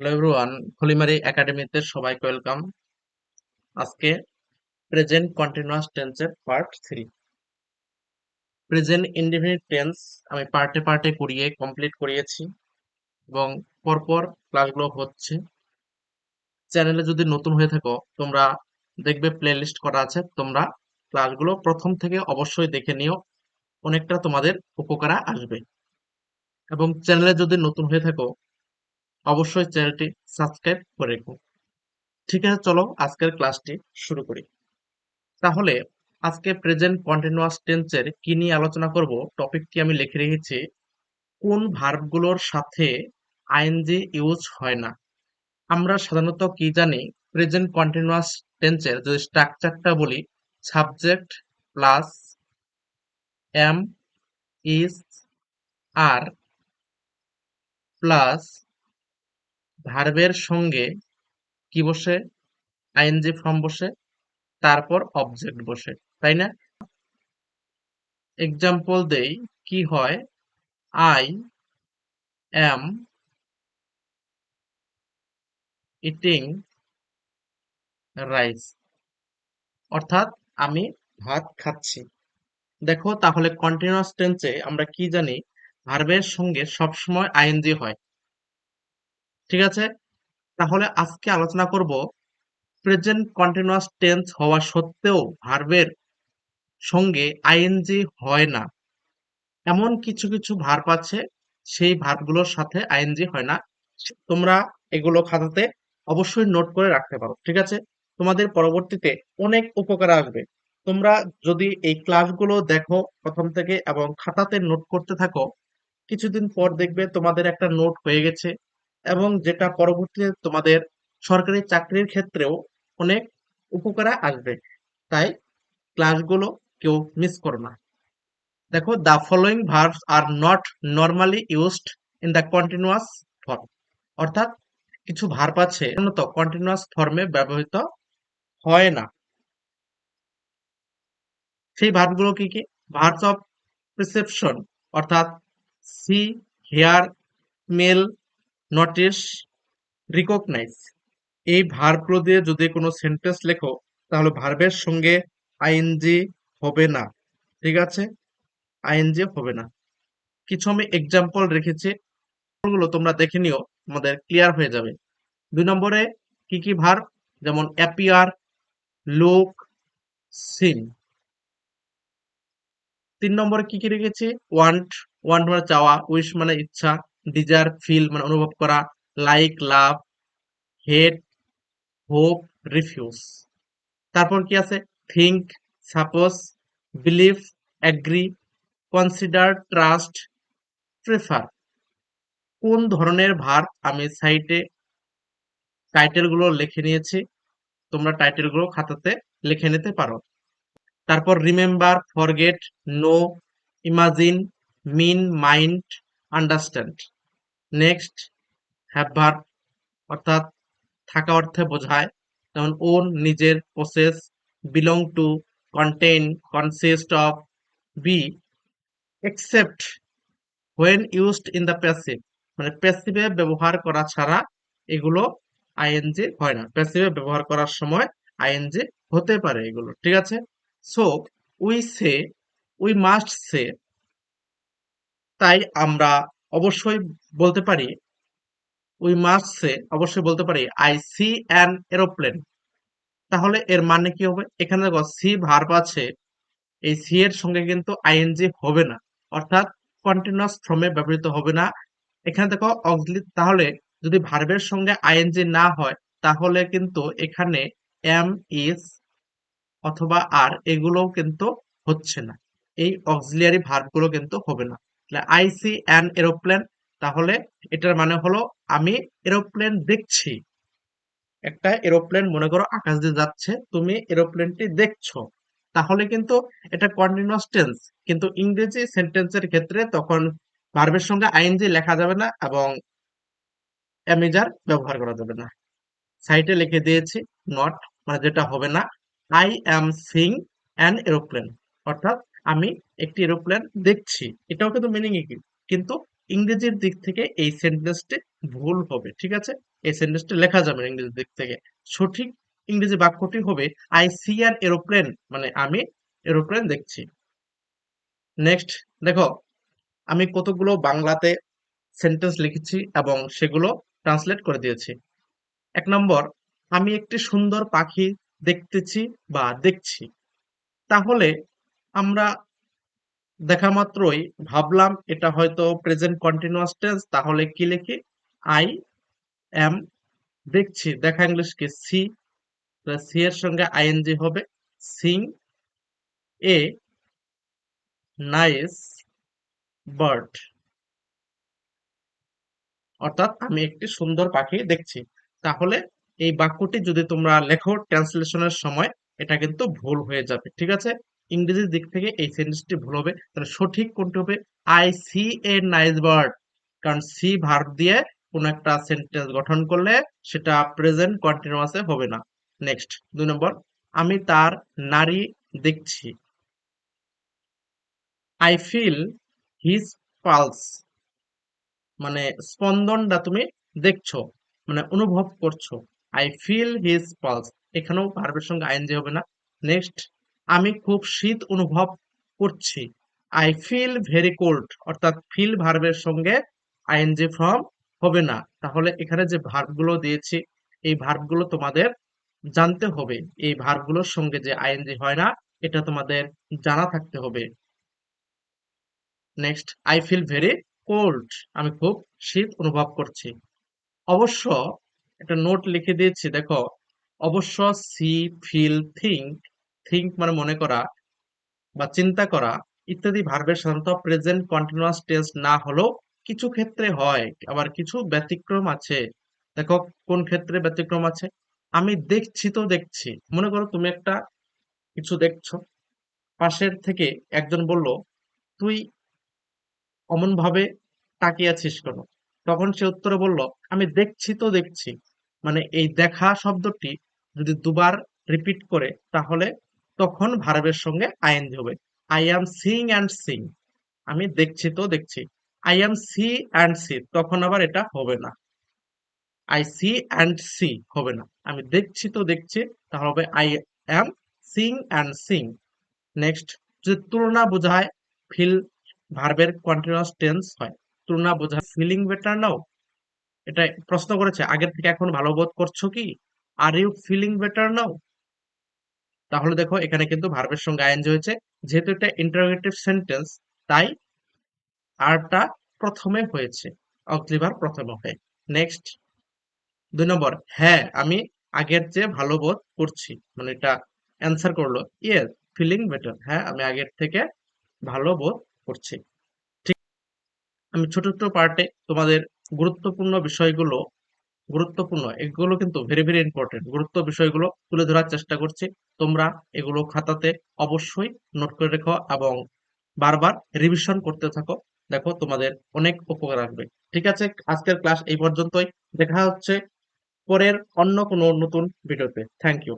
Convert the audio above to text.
Hello everyone খলিমারি একাডেমিতে সবাইকে welcome আজকে প্রেজেন্ট কন্টিনিউয়াস টেন্সের part three present indefinite tense আমি পার্টে পার্টে করিয়ে কমপ্লিট করিয়েছি এবং পরপর ক্লাসগুলো হচ্ছে। চ্যানেলে যদি নতুন হয়ে থাকো, তোমরা দেখবে প্লে লিস্ট করা আছে, তোমরা ক্লাসগুলো প্রথম থেকে অবশ্যই দেখে নিও, অনেকটা তোমাদের উপকারে আসবে। এবং চ্যানেলে যদি নতুন হয়ে থাকো অবশ্যই চ্যানেলটি সাবস্ক্রাইব করে রেখো। ঠিক আছে, চলো আজকের ক্লাসটি শুরু করি। তাহলে আজকে প্রেজেন্ট কন্টিনিউয়াস টেন্সের কি নিয়ে আলোচনা করব টপিকটি আমি লিখে রেখেছি, কোন ভার্বগুলোর সাথে আইএনজি ইউজ হয় না। আমরা সাধারণত কি জানি প্রেজেন্ট কন্টিনিউয়াস টেন্সের যদি স্ট্রাকচারটা বলি subject plus am is are plus ভার্বের সঙ্গে কি বসে? আইএনজি ফর্ম বসে, তারপর অবজেক্ট বসে, তাই না? এক্সাম্পল দেই, কি হয়? আই এম ইটিং রাইস অর্থাৎ আমি ভাত খাচ্ছি। দেখো, তাহলে কন্টিনিউয়াস টেন্সে আমরা কি জানি? ভার্বের সঙ্গে সবসময় আইএনজি হয়। ঠিক আছে? তাহলে আজকে আলোচনা করব প্রেজেন্ট কন্টিনিউয়াস টেন্স হওয়া সত্ত্বেও ভার্বের সঙ্গে আইএনজি হয় না। এমন কিছু কিছু ভার্ব আছে, সেই ভার্বগুলোর সাথে আইএনজি হয় না। তোমরা এগুলো খাতাতে অবশ্যই নোট করে রাখতে পারো, ঠিক আছে? তোমাদের পরবর্তীতে অনেক উপকার আসবে। তোমরা যদি এই ক্লাসগুলো দেখো প্রথম থেকে এবং খাতাতে নোট করতে থাকো, কিছুদিন পর দেখবে তোমাদের একটা নোট হয়ে গেছে। এবং যেটা পরবর্তীতে তোমাদের সরকারি চাকরির ক্ষেত্রেও অনেক উপকারে আসবে। তাই ক্লাসগুলো কেউ মিস করো না। দেখো the following verbs are not normally used in the continuous form অর্থাৎ কিছু ভার্ব আছে সাধারণত কন্টিনিউয়াস ফর্মে ব্যবহৃত হয় না। সেই ভার্বগুলো কি কি? ভার্বস অফ প্রিসেপশন অর্থাৎ see hear smell notice recognise এই ভার্বগুলো দিয়ে যদি কোনো সেন্টেন্স লেখো, তাহলে ভার্বের সঙ্গে আইএনজি হবে না। ঠিক আছে? আইএনজি হবে না। কিছু আমি এক্সাম্পল রেখেছি। গুলো তোমরা দেখে নিও তোমাদের ক্লিয়ার হয়ে যাবে। দুই নম্বরে কি কি ভার্ব যেমন অ্যাপিয়ার লোক সিন তিন নম্বরে কি কি রেখেছি? ওয়ান্ট ওয়ান্ট মানে চাওয়া উইশ মানে ইচ্ছা। ডিজার ফিল মানে অনুভব করা, like, love, hate, hope, refuse. তারপর কি আছে? Think suppose, believe, agree, consider, trust, prefer. কোন ধরনের ভার আমি সাইটে টাইটেলগুলো লিখে নিয়েছি, তোমরা টাইটেলগুলো খাতাতে লিখে নিতে পারো। তারপর remember, forget, know, imagine, mean, mind, understand. Next have verb অর্থাৎ থাকা অর্থে বোঝায়। যেমন ওন নিজের possess belong to contain consist of be except when used in the passive মানে প্যাসিভে ব্যবহার করা ছাড়া এগুলো আইএনজি হয় না। প্যাসিভে ব্যবহার করার সময় আইএনজি হতে পারে এগুলো, ঠিক আছে? So we say we must say তাই আমরা অবশ্যই বলতে পারি উই মাস্ট সে অবশ্যই বলতে পারি আই সি অ্যান এরোপ্লেন তাহলে এর মানে কি হবে? এখানে দেখো সি ভার্ব আছে, এই সি এর সঙ্গে কিন্তু আইএনজি হবে না। অর্থাৎ কন্টিনিউয়াস ফর্মে ব্যবহৃত হবে না। এখানে দেখো অক্সলি তাহলে যদি ভার্বের সঙ্গে আইএনজি না হয়, তাহলে কিন্তু এখানে এম ইজ অথবা আর এগুলোও কিন্তু হচ্ছে না। এই অক্সিলিয়ারি ভার্বগুলো কিন্তু হবে না। আই সি অ্যান এরোপ্লেন, তাহলে এটার মানে হলো আমি এরোপ্লেন দেখছি। একটা এরোপ্লেন মনে করো আকাশ দিয়ে যাচ্ছে, তুমি এরোপ্লেনটি দেখছ। তাহলে কিন্তু এটা কন্টিনিউয়াস টেন্স কিন্তু ইংরেজি সেন্টেন্সের ক্ষেত্রে তখন ভার্বের সঙ্গে আইএনজি লেখা যাবে না এবং অ্যামেজার ব্যবহার করা যাবে না। সাইটে লিখে দিয়েছি নট মানে যেটা হবে না I am seeing an aeroplane অর্থাৎ আমি একটি এরোপ্লেন দেখছি। এটাও কিন্তু মিনিং কিন্তু ইংরেজির দিক থেকে এই সেন্টেন্সটি ভুল হবে, ঠিক আছে? এই সেন্টেন্সটি লেখা যাবে ইংরেজির দিক থেকে। সঠিক ইংরেজি বাক্যটি হবে আই সি আর এরোপ্লেন মানে আমি এরোপ্লেন দেখছি। নেক্সট দেখো, আমি কতগুলো বাংলাতে সেন্টেন্স লিখেছি এবং সেগুলো ট্রান্সলেট করে দিয়েছি। এক নম্বর, আমি একটি সুন্দর পাখি দেখতেছি বা দেখছি। তাহলে আমরা দেখা মাত্রই ভাবলাম এটা হয়তো প্রেজেন্ট কন্টিনিউয়াস টেন্স তাহলে কি লিখি? আই এম দেখছি, দেখা ইংলিশ কি সি সি এর সঙ্গে আইএনজি হবে। সিং এ নাইস বার্ড অর্থাৎ আমি একটি সুন্দর পাখি দেখছি। তাহলে এই বাক্যটি যদি তোমরা লেখো ট্রান্সলেশনের সময়, এটা কিন্তু ভুল হয়ে যাবে, ঠিক আছে? ইংরেজির দিক থেকে এই সেন্টেন্সটি ভুল হবে। তাহলে সঠিক কোনটি হবে? I see a nice bird কারণ সি ভার্ব দিয়ে কোন একটা সেন্টেন্স গঠন করলে সেটা প্রেজেন্ট কন্টিনিউয়াসে হবে না। নেক্সট দুই নম্বর। আমি তার নারী দেখছি। আই ফিল হিজ পালস মানে স্পন্দনটা তুমি দেখছ মানে অনুভব করছ। আই ফিল হিজ পালস এখানেও ভার্বের সঙ্গে আইএনজি হবে না। নেক্সট আমি খুব শীত অনুভব করছি। আই ফিল ভেরি কোল্ড অর্থাৎ ফিল ভার্বের সঙ্গে আইএনজি ফর্ম হবে না। তাহলে এখানে যে ভার্বগুলো দিয়েছি, এই ভার্বগুলো তোমাদের জানতে হবে। এই ভার্বগুলোর সঙ্গে যে আইএনজি হয় না, এটা তোমাদের জানা থাকতে হবে। Next I feel very cold আমি খুব শীত অনুভব করছি। অবশ্য, একটা নোট লিখে দিয়েছি, দেখো, অবশ্য সি ফিল থিঙ্ক থিঙ্ক মানে মনে করা বা চিন্তা করা ইত্যাদি ভার্বের সাধারণত প্রেজেন্ট কন্টিনিউয়াস টেন্স না হলেও কিছু ক্ষেত্রে হয়। আবার কিছু ব্যতিক্রম আছে। দেখো কোন ক্ষেত্রে ব্যতিক্রম আছে? আমি দেখছি তো দেখছি। মনে করো তুমি একটা কিছু দেখছ। পাশের থেকে একজন বলল, তুই অমন ভাবে তাকিয়ে আছিস কেন? তখন সে উত্তরে বলল, আমি দেখছি তো দেখছি। মানে এই দেখা শব্দটি যদি দুবার রিপিট করে, তাহলে তখন ভার্বের সঙ্গে আইএনজি হবে। I am seeing and seeing আমি দেখছি তো দেখছি। I am see and see তখন আবার এটা হবে না। আই সি অ্যান্ড সি হবে না। আমি দেখছি তো দেখছি, তাহলে হবে I am seeing and seeing next যদি তুলনা বোঝায় ফিল ভার্বের কন্টিনিউয়াস টেন্স হয়। তুলনা বোঝায় ফিলিং বেটার নাও এটা প্রশ্ন করেছে, আগের থেকে এখন ভালো বোধ করছ কি? Are you feeling better now তাহলে দেখো, এখানে কিন্তু ভার্বের সঙ্গে আইএনজি হয়েছে। যেহেতু এটা ইন্টারোগেটিভ সেন্টেন্স তাই আরটা প্রথমে হয়েছে অক্লিভার প্রথমে হয়। নেক্সট দুই নম্বর হ্যাঁ আমি আগের চেয়ে ভালো বোধ করছি। মানে এটা অ্যান্সার করল ইয়েস ফিলিং বেটার হ্যাঁ আমি আগের থেকে ভালো বোধ করছি। ঠিক, আমি ছোট ছোট পার্টে তোমাদের গুরুত্বপূর্ণ বিষয়গুলো, গুরুত্বপূর্ণ, এগুলো কিন্তু ভেরি ভেরি ইম্পর্টেন্ট গুরুত্ব বিষয়গুলো তুলে ধরার চেষ্টা করছি। তোমরা এগুলো খাতাতে অবশ্যই নোট করে রেখো এবং বারবার রিভিশন করতে থাকো। দেখো তোমাদের অনেক উপকার আসবে। ঠিক আছে, আজকের ক্লাস এই পর্যন্তই। দেখা হচ্ছে পরের অন্য কোনো নতুন ভিডিওতে থ্যাংক ইউ